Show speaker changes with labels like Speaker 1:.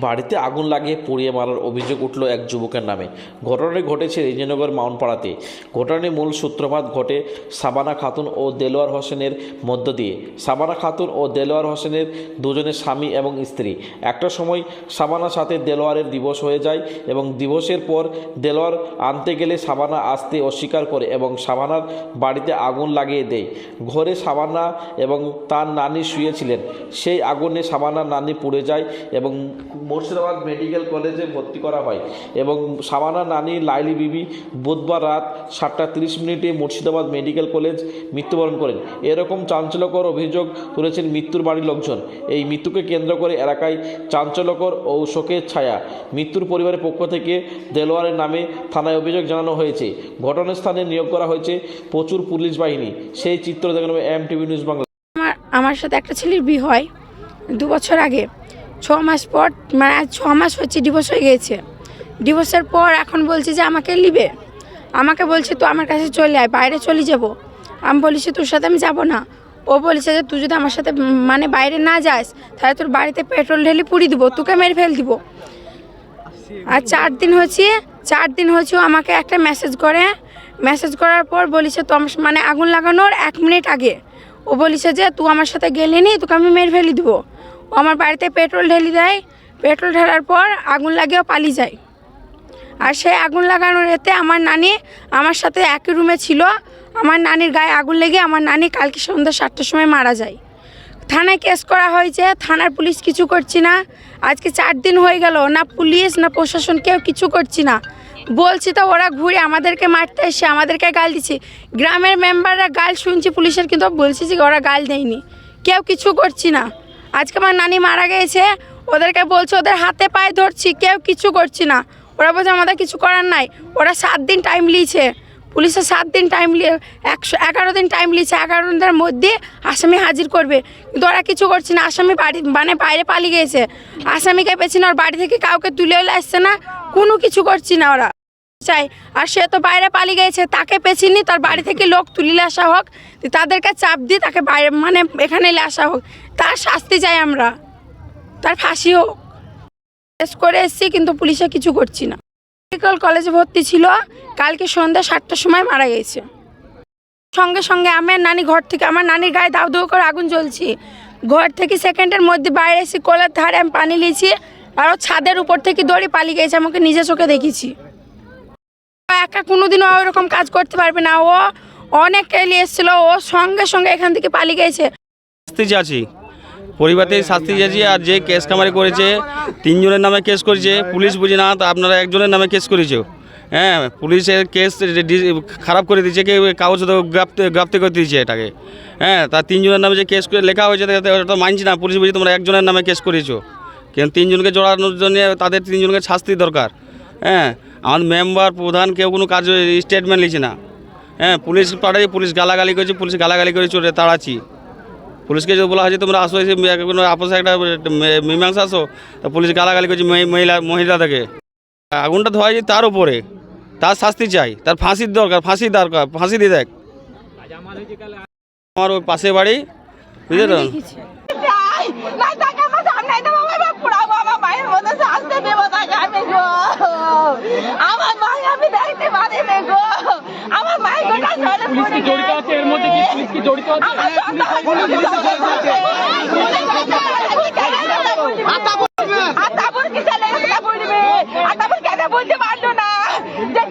Speaker 1: বাড়িতে আগুন লাগিয়ে পুড়িয়ে মারার অভিযোগ উঠল এক যুবকের নামে। ঘটনাটি ঘটেছে রেজিনগর মাউন্টপাড়াতে ঘটনার মূল সূত্রপাত ঘটে সাবানা খাতুন ও দেলোয়ার হোসেনের মধ্য দিয়ে। সাবানা খাতুন ও দেলোয়ার হোসেনের দুজনের স্বামী এবং স্ত্রী। একটা সময় সাবানার সাথে দেলোয়ারের দিবস হয়ে যায় এবং দিবসের পর দেলোয়ার আনতে গেলে সাবানা আসতে অস্বীকার করে এবং সাবানার বাড়িতে আগুন লাগিয়ে দেয়। ঘরে সাবানা এবং তার নানি শুয়েছিলেন। সেই আগুনে সাবানার নানি পুড়ে যায় এবং মুর্শিদাবাদ মেডিকেল কলেজে ভর্তি করা হয় এবং সাবানা নানি লাইলি বিবি বুধবার রাত সাতটা তিরিশ মিনিটে মুর্শিদাবাদ মেডিকেল কলেজ মৃত্যুবরণ করেন। এরকম চাঞ্চল্যকর অভিযোগ তুলেছেন মৃত্যুর বাড়ির লোকজন। এই মৃত্যুকে কেন্দ্র করে এলাকায় চাঞ্চল্যকর ও শোকের ছায়া। মৃত্যুর পরিবারের পক্ষ থেকে দেলোয়ারের নামে থানায় অভিযোগ জানানো হয়েছে। ঘটনাস্থানে নিয়োগ করা হয়েছে প্রচুর পুলিশ বাহিনী। সেই চিত্র দেখানো এম টিভি নিউজ বাংলা।
Speaker 2: আমার আমার সাথে একটা ছেলের বিয়ে হয়। দু বছর আগে। ছ মাস পর মানে আজ ছ মাস হচ্ছে ডিভোর্স হয়ে গিয়েছে ডিভোর্সের পর এখন বলছে যে আমাকে নিবে। আমাকে বলছে তো আমার কাছে চলে আয়, বাইরে চলে যাব। আমি বলেছি তোর সাথে আমি যাব না। ও বলেছে যে, তুই যদি আমার সাথে মানে বাইরে না যাস, তাহলে তোর বাড়িতে পেট্রোল ঢেলে পুড়ি দিব, তোকে মেরে ফেল দিব। আর চার দিন হচ্ছে, চার দিন হচ্ছে ও আমাকে একটা মেসেজ করে। মেসেজ করার পর বলিছে তো আমার মানে আগুন লাগানোর এক মিনিট আগে। ও বলিছে যে, তুই আমার সাথে গেলে নি, তোকে আমি মেরে ফেলে দিব। আমার বাড়িতে পেট্রোল ঢেলে দেয়। পেট্রোল ঢালার পর আগুন লাগিয়েও পালিয়ে যায়। আর সেই আগুন লাগানোর এতে আমার নানি আমার সাথে একই রুমে ছিল। আমার নানির গায়ে আগুন লেগে আমার নানি কালকে সন্ধ্যা সাতটার সময় মারা যায়। থানায় কেস করা হয়েছে, থানার পুলিশ কিছু করছি না। আজকে চার দিন হয়ে গেল, না পুলিশ, না প্রশাসন কেউ কিছু করছি না। বলছি তো ওরা ঘুরে আমাদেরকে মারতে এসে আমাদেরকে গাল দিচ্ছে। গ্রামের মেম্বাররা গাল শুনছি, পুলিশের কিন্তু বলছি যে ওরা গাল দেয়নি। কেউ কিছু করছি না। আজকে আমার নানি মারা গেছে, ওদেরকে বলছে, ওদের হাতে পায়ে ধরছি, কেউ কিছু করছি না। ওরা বলছে, আমাদের কিছু করার নাই। ওরা সাত দিন টাইম লিয়েছে পুলিশের সাত দিন টাইম নিয়ে, একশো, এগারো দিন টাইম নিয়েছে। এগারো দিনের মধ্যে আসামি হাজির করবে। কিন্তু ওরা কিছু করছে না। আসামি বাড়ি মানে বাইরে পালিয়ে গিয়েছে আসামিকে পেছি না ওর বাড়ি থেকে কাউকে তুলে এলে আসছে না। কোনো কিছু করছি না ওরা। চাই। আর সে তো বাইরে পালিয়ে গেছে, তাকে পেছিনি তার বাড়ি থেকে লোক তুলিলে আসা হোক তাদেরকে চাপ দিয়ে তাকে বাইরে মানে এখানে আসা হোক। তার শাস্তি চাই আমরা, তার ফাঁসি হোক। কেস করে এসছি, কিন্তু পুলিশে কিছু করছি না। মেডিকেল কলেজে ভর্তি ছিল, কালকে সন্ধ্যা সাতটার সময় মারা গেছে। সঙ্গে সঙ্গে আমার নানি ঘর থেকে, আমার নানির গায়ে দাউ দাউ করে আগুন জ্বলছি। ঘর থেকে সেকেন্ডের মধ্যে বাইরে এসে কোলের ধারে আমি পানি নিয়েছি, আর ছাদের উপর থেকে দড়ি পালিয়ে গেছে, আমাকে নিজে চোখে দেখেছি। একা কোনোদিনও ওরকম কাজ করতে পারবে না। ও অনেক এলি এসেছিল, ও সঙ্গে সঙ্গে এখান থেকে পালিয়ে গেছে।
Speaker 3: শাস্তি চাচ্ছি। পরিবারতে শাস্তি চাচ্ছি আর যে কেস কামারি করেছে, তিনজনের নামে কেস করেছে, পুলিশ বুঝি না, তো আপনারা একজনের নামে কেস করেছে। হ্যাঁ পুলিশের কেস খারাপ করে দিয়েছে, কেউ কাগজ তো গ্রাপ্তে গ্রাপ্তে করে দিয়েছে এটাকে। হ্যাঁ তার তিনজনের নামে যে কেস করে লেখা হয়েছে ওটা মানছি না, পুলিশ বুঝি তোমরা একজনের নামে কেস করেছ। কিন্তু তিনজনকে জড়ানোর জন্য তাদের তিনজনকে শাস্তি দরকার। হ্যাঁ আমার মেম্বার প্রধান, কেউ কোনো কাজ স্টেটমেন্ট লিখছে না। হ্যাঁ পুলিশ পাঠাই, পুলিশ গালাগালি করেছে, পুলিশ গালাগালি করে চলে তাড়াচ্ছি। পুলিশকে যদি বলা হয়েছে তোমরা আসো, এসে কোনো আপসে একটা মীমাংসা আসো, তা পুলিশ গালাগালি করছে মহি- মহিলা মহিলাদেরকে আগুনটা ধোয়া তার উপরে। তার শাস্তি চাই। তার ফাঁসির দরকার, ফাঁসি দরকার, ফাঁসি দিয়ে দেখ। আমার ওই পাশে বাড়ি, বুঝলে তো
Speaker 4: চাই না তাকে আমার সামনে দেবো আমি পুরাবো আমার মায়ের মধ্যে শাস্তি দেবো তাকে আমি গো আমার মাই আমি দেখতে পারি না গো আমার মায়ের গোটা ঝরে
Speaker 5: পুলিশ কি জড়িত আছে এর মধ্যে কি পুলিশ কি জড়িত আছে।
Speaker 4: কিসে লেগে বলবে আতাপুর কেন বলতে পারল না যে